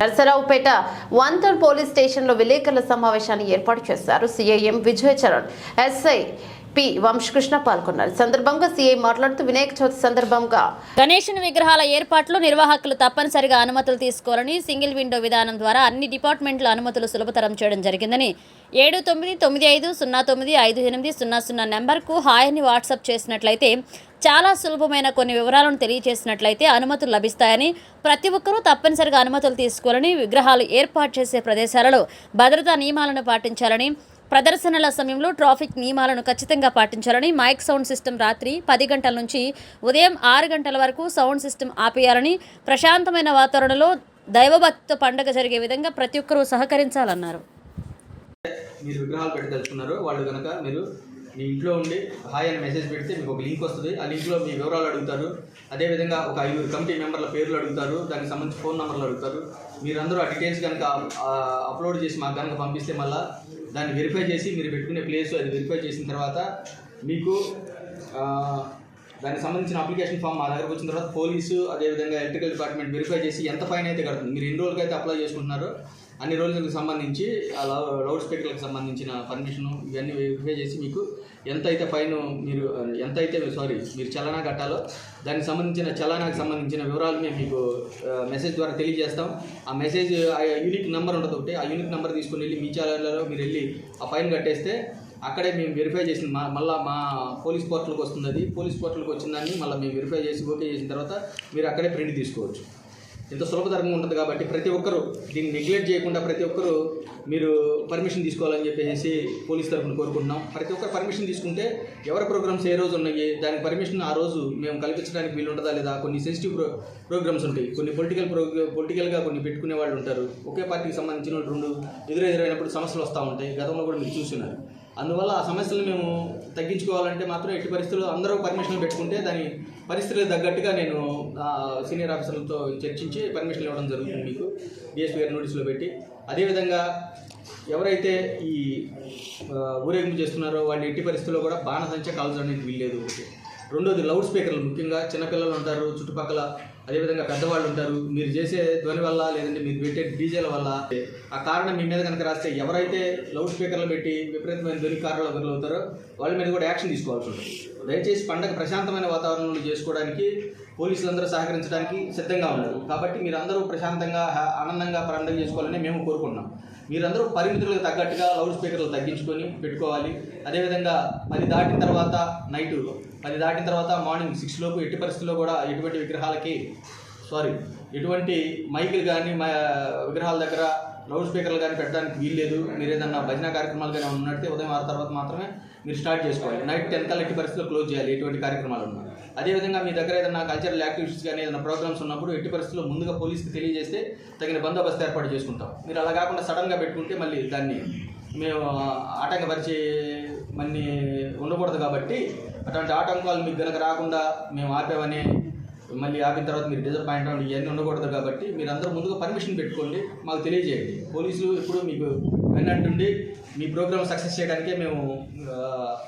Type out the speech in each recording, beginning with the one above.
Narasaraopet వంతర్ police స్టేషన్లో విలేకరుల సమావేశాన్ని ఏర్పాటు చేశారు. CIM Vijay Charan SI P Vamshakrishna పాల్గొన్నారు. సందర్భంగా సీఐ మాట్లాడుతూ వినాయక చవితి సందర్భంగా గణేశుని విగ్రహాల ఏర్పాట్లు నిర్వాహకులు తప్పనిసరిగా అనుమతులు తీసుకోవాలని సింగిల్ విండో విధానం ద్వారా అన్ని డిపార్ట్మెంట్ల అనుమతులు సులభతరం చేయడం జరిగిందని ఏడు తొమ్మిది తొమ్మిది ఐదు సున్నా తొమ్మిది ఐదు ఎనిమిది సున్నా సున్నా నెంబర్కు హాయ్ వాట్సాప్ చేసినట్లయితే చాలా సులభమైన కొన్ని వివరాలను తెలియజేసినట్లయితే అనుమతులు లభిస్తాయని ప్రతి ఒక్కరూ తప్పనిసరిగా అనుమతులు తీసుకోవాలని విగ్రహాలు ఏర్పాటు చేసే ప్రదేశాలలో భద్రతా నియమాలను పాటించాలని ప్రదర్శనల సమయంలో ట్రాఫిక్ నియమాలను ఖచ్చితంగా పాటించాలని మైక్ సౌండ్ సిస్టమ్ రాత్రి పది గంటల నుంచి ఉదయం ఆరు గంటల వరకు సౌండ్ సిస్టమ్ ఆపేయాలని ప్రశాంతమైన వాతావరణంలో దైవభక్త పండగ జరిగే విధంగా ప్రతి ఒక్కరూ సహకరించాలన్నారు. మీరు విగ్రహాలు పెట్టదలుచుకున్నారు వాళ్ళు కనుక మీరు మీ ఇంట్లో ఉండి హాయ్ అని మెసేజ్ పెడితే మీకు ఒక లింక్ వస్తుంది. ఆ లింక్లో మీ వివరాలు అడుగుతారు. అదేవిధంగా ఒక ఐదుగురు కమిటీ మెంబర్ల పేర్లు అడుగుతారు. దానికి సంబంధించి ఫోన్ నెంబర్లు అడుగుతారు. మీరందరూ ఆ డీటెయిల్స్ కనుక అప్లోడ్ చేసి మాకు కనుక పంపిస్తే మళ్ళీ దాన్ని వెరిఫై చేసి మీరు పెట్టుకునే ప్లేస్ అది వెరిఫై చేసిన తర్వాత మీకు దానికి సంబంధించిన అప్లికేషన్ ఫామ్ మా దగ్గరకు వచ్చిన తర్వాత పోలీసు అదేవిధంగా ఎలక్ట్రికల్ డిపార్ట్మెంట్ వెరిఫై చేసి ఎంత ఫైన్ అయితే కడుతుంది. మీరు ఎన్ని రోజులకైతే అప్లై చేసుకుంటున్నారో అన్ని రోజులకు సంబంధించి ఆ లౌ- లౌడ్ స్పీకర్లకు సంబంధించిన పర్మిషన్ ఇవన్నీ వెరిఫై చేసి మీకు ఎంత అయితే ఫైన్ మీరు ఎంత అయితే సారీ మీరు చలానా కట్టాలో దానికి సంబంధించిన చలనాకి సంబంధించిన వివరాలు మేము మీకు మెసేజ్ ద్వారా తెలియజేస్తాం. ఆ మెసేజ్ ఆ యూనిక్ నెంబర్ ఉంటుంది ఒకటి ఆ యూనిక్ నెంబర్ తీసుకుని వెళ్ళి మీ చాలలో మీరు వెళ్ళి ఆ ఫైన్ కట్టేస్తే అక్కడే మేము వెరిఫై చేసిన మా మళ్ళీ మా పోలీస్ పోర్టల్కి వస్తుంది అది. పోలీస్ పోర్టల్కి వచ్చిందని మళ్ళీ మేము వెరిఫై చేసి ఓకే చేసిన తర్వాత మీరు అక్కడే ప్రింట్ తీసుకోవచ్చు. ఇంత సులభతరంగా ఉంటుంది కాబట్టి ప్రతి ఒక్కరూ దీన్ని నెగ్లెక్ట్ చేయకుండా ప్రతి ఒక్కరూ మీరు పర్మిషన్ తీసుకోవాలని చెప్పేసి పోలీస్ తరఫున కోరుకుంటున్నాం. ప్రతి ఒక్కరు పర్మిషన్ తీసుకుంటే ఎవరి ప్రోగ్రామ్స్ ఏ రోజు ఉన్నాయి దానికి పర్మిషన్ ఆ రోజు మేము కల్పించడానికి వీలు ఉంటుందా లేదా కొన్ని సెన్సిటివ్ ప్రో ప్రోగ్రామ్స్ ఉంటాయి. కొన్ని పొలిటికల్ ప్రోగ్రా పొలిటికల్గా కొన్ని పెట్టుకునే వాళ్ళు ఉంటారు. ఒకే పార్టీకి సంబంధించిన వాళ్ళు రెండు ఎదురెదురైనప్పుడు సమస్యలు వస్తూ ఉంటాయి. గతంలో కూడా మీరు చూస్తున్నారు అందువల్ల ఆ సమస్యలు మేము తగ్గించుకోవాలంటే మాత్రం ఎట్టి పరిస్థితుల్లో అందరూ పర్మిషన్లు పెట్టుకుంటే దాని పరిస్థితులకు తగ్గట్టుగా నేను సీనియర్ ఆఫీసర్లతో చర్చించి పర్మిషన్లు ఇవ్వడం జరుగుతుంది మీకు. డిఎస్పీ గారి నోటీసులో పెట్టి. అదేవిధంగా ఎవరైతే ఈ ఊరేగింపు చేస్తున్నారో వాళ్ళు ఎట్టి పరిస్థితుల్లో కూడా బాణసంచ కాల్చడానికి వీల్లేదు. ఒకటి రెండోది లౌడ్ స్పీకర్లు ముఖ్యంగా చిన్నపిల్లలు ఉంటారు చుట్టుపక్కల అదేవిధంగా పెద్దవాళ్ళు ఉంటారు. మీరు చేసే ధ్వని వల్ల లేదంటే మీరు పెట్టే డీజేల వల్ల ఆ కారణం మీ మీద కనుక రాస్తే ఎవరైతే లౌడ్ స్పీకర్లు పెట్టి విపరీతమైన ధ్వని కారణాలు గురవుతారో వాళ్ళ మీద కూడా యాక్షన్ తీసుకోవాల్సి ఉంటుంది. దయచేసి పండగ ప్రశాంతమైన వాతావరణంలో చేసుకోవడానికి పోలీసులందరూ సహకరించడానికి సిద్ధంగా ఉన్నారు. కాబట్టి మీరందరూ ప్రశాంతంగా ఆనందంగా పండుగ చేసుకోవాలని మేము కోరుకుంటున్నాం. మీరందరూ పరిమితులకు తగ్గట్టుగా లౌడ్ స్పీకర్లు తగ్గించుకొని పెట్టుకోవాలి. అదేవిధంగా పది దాటిన తర్వాత నైట్ పది దాటిన తర్వాత మార్నింగ్ సిక్స్ లోపు ఎట్టి పరిస్థితుల్లో కూడా ఎటువంటి విగ్రహాలకి సారీ ఎటువంటి మైకులు కానీ మా విగ్రహాల దగ్గర లౌడ్ స్పీకర్లు కానీ పెట్టడానికి వీల్లేదు. మీరు ఏదన్నా భజన కార్యక్రమాలు కానీ ఉన్నట్టే ఉదయం ఆరు తర్వాత మాత్రమే మీరు స్టార్ట్ చేసుకోవాలి. నైట్ టెన్ కల్లా ఎట్టి పరిస్థితుల్లో క్లోజ్ చేయాలి ఎటువంటి కార్యక్రమాలు ఉన్నా అదేవిధంగా మీ దగ్గర ఏదైనా కల్చరల్ యాక్టివిటీస్ కానీ ఏదైనా ప్రోగ్రామ్స్ ఉన్నప్పుడు ఎట్టి పరిస్థితుల్లో ముందుగా పోలీస్కి తెలియజేస్తే తగిన బందోబస్తు ఏర్పాటు చేసుకుంటాం. మీరు అలా కాకుండా సడన్గా పెట్టుకుంటే మళ్ళీ దాన్ని మేము ఆటంకపరిచే మన్ని ఉండకూడదు కాబట్టి అటువంటి ఆటంకాలు మీకు కనుక రాకుండా మేము ఆపేవని మళ్ళీ ఆపిన తర్వాత మీరు డిసప్పాయింట్ అవ్వండి ఇవన్నీ ఉండకూడదు కాబట్టి మీరు అందరూ ముందుగా పర్మిషన్ పెట్టుకోండి మాకు తెలియజేయండి. పోలీసులు ఇప్పుడు మీకు వెన్నట్టుండి మీ ప్రోగ్రామ్ సక్సెస్ చేయడానికే మేము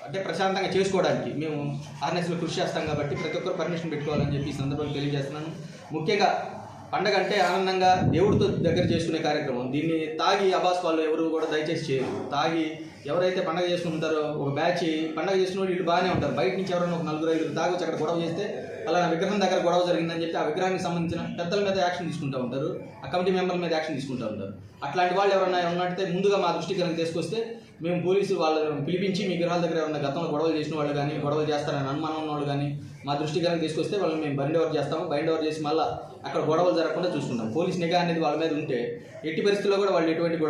అంటే ప్రశాంతంగా చేసుకోవడానికి మేము ఆర్నెస్లో కృషి చేస్తాం కాబట్టి ప్రతి ఒక్కరు పర్మిషన్ పెట్టుకోవాలని చెప్పి ఈ సందర్భంలో తెలియజేస్తున్నాను. ముఖ్యంగా పండగ అంటే ఆనందంగా దేవుడితో దగ్గర చేసుకునే కార్యక్రమం. దీన్ని తాగి అబాస్ వాళ్ళు ఎవరు కూడా దయచేసి చేయరు. తాగి ఎవరైతే పండగ చేసుకుంటారో ఒక బ్యాచ్ పండగ చేసుకున్న వీళ్ళు బాగానే ఉంటారు. బయట నుంచి ఎవరైనా ఒక నలుగురు ఐదుగురు తాగొచ్చి అక్కడ గొడవ చేస్తే అలా విగ్రహం దగ్గర గొడవ జరిగిందని చెప్పి ఆ విగ్రహానికి సంబంధించిన పెద్దల మీద యాక్షన్ తీసుకుంటూ ఉంటారు. ఆ కమిటీ మెంబర్ల మీద యాక్షన్ తీసుకుంటూ ఉంటారు. అట్లాంటి వాళ్ళు ఎవరైనా ఉన్నట్టే ముందుగా మా దృష్టికి కనుక తీసుకొస్తే మేము పోలీసు వాళ్ళని పిలిపించి మీ గ్రహాల దగ్గర ఉన్న గతంలో గొడవలు చేసిన వాళ్ళు కానీ గొడవలు చేస్తారని అనుమానం ఉన్న వాళ్ళు కానీ మా దృష్టి కనుక తీసుకొస్తే వాళ్ళని మేము బైండ్ ఓవర్ చేస్తాము. బైండ్ ఓవర్ చేసి మళ్ళీ అక్కడ గొడవలు జరగకుండా చూసుకుంటాం. పోలీస్ నిఘా అనేది వాళ్ళ మీద ఉంటే ఎట్టి పరిస్థితుల్లో కూడా వాళ్ళు ఎటువంటి గొడవ